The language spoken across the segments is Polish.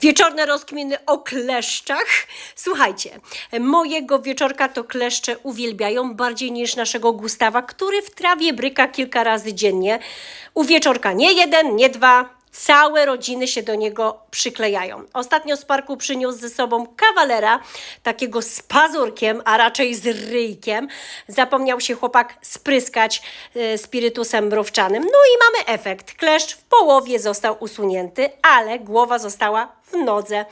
Wieczorne rozkminy o kleszczach. Słuchajcie, mojego wieczorka to kleszcze uwielbiają bardziej niż naszego Gustawa, który w trawie bryka kilka razy dziennie. U wieczorka nie jeden, nie dwa, Całe rodziny się do niego przyklejają. Ostatnio z parku przyniósł ze sobą kawalera, takiego z pazurkiem, a raczej z ryjkiem. Zapomniał się chłopak spryskać e, spirytusem mrówczanym. No i mamy efekt. Kleszcz w połowie został usunięty, ale głowa została w nodze.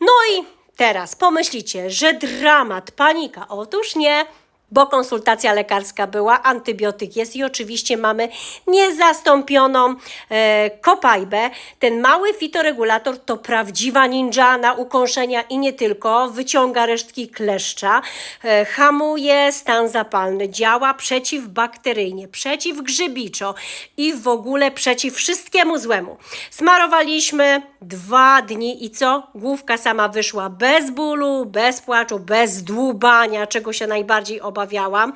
No i teraz pomyślicie, że dramat, panika. Otóż nie bo konsultacja lekarska była, antybiotyk jest i oczywiście mamy niezastąpioną e, kopajbę. Ten mały fitoregulator to prawdziwa ninja na ukąszenia i nie tylko. Wyciąga resztki kleszcza, e, hamuje stan zapalny, działa przeciwbakteryjnie, przeciwgrzybiczo i w ogóle przeciw wszystkiemu złemu. Smarowaliśmy dwa dni i co? Główka sama wyszła bez bólu, bez płaczu, bez dłubania, czego się najbardziej obawiałam.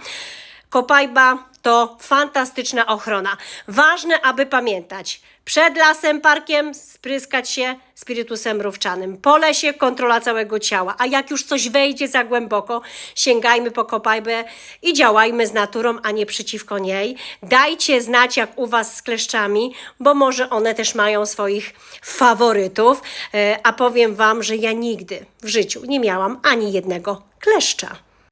Kopajba to fantastyczna ochrona. Ważne, aby pamiętać. Przed lasem, parkiem spryskać się spirytusem mrówczanym. Po lesie kontrola całego ciała. A jak już coś wejdzie za głęboko, sięgajmy po kopajbę i działajmy z naturą, a nie przeciwko niej. Dajcie znać, jak u Was z kleszczami, bo może one też mają swoich faworytów. E, A powiem Wam, że ja nigdy w życiu nie miałam ani jednego kleszcza.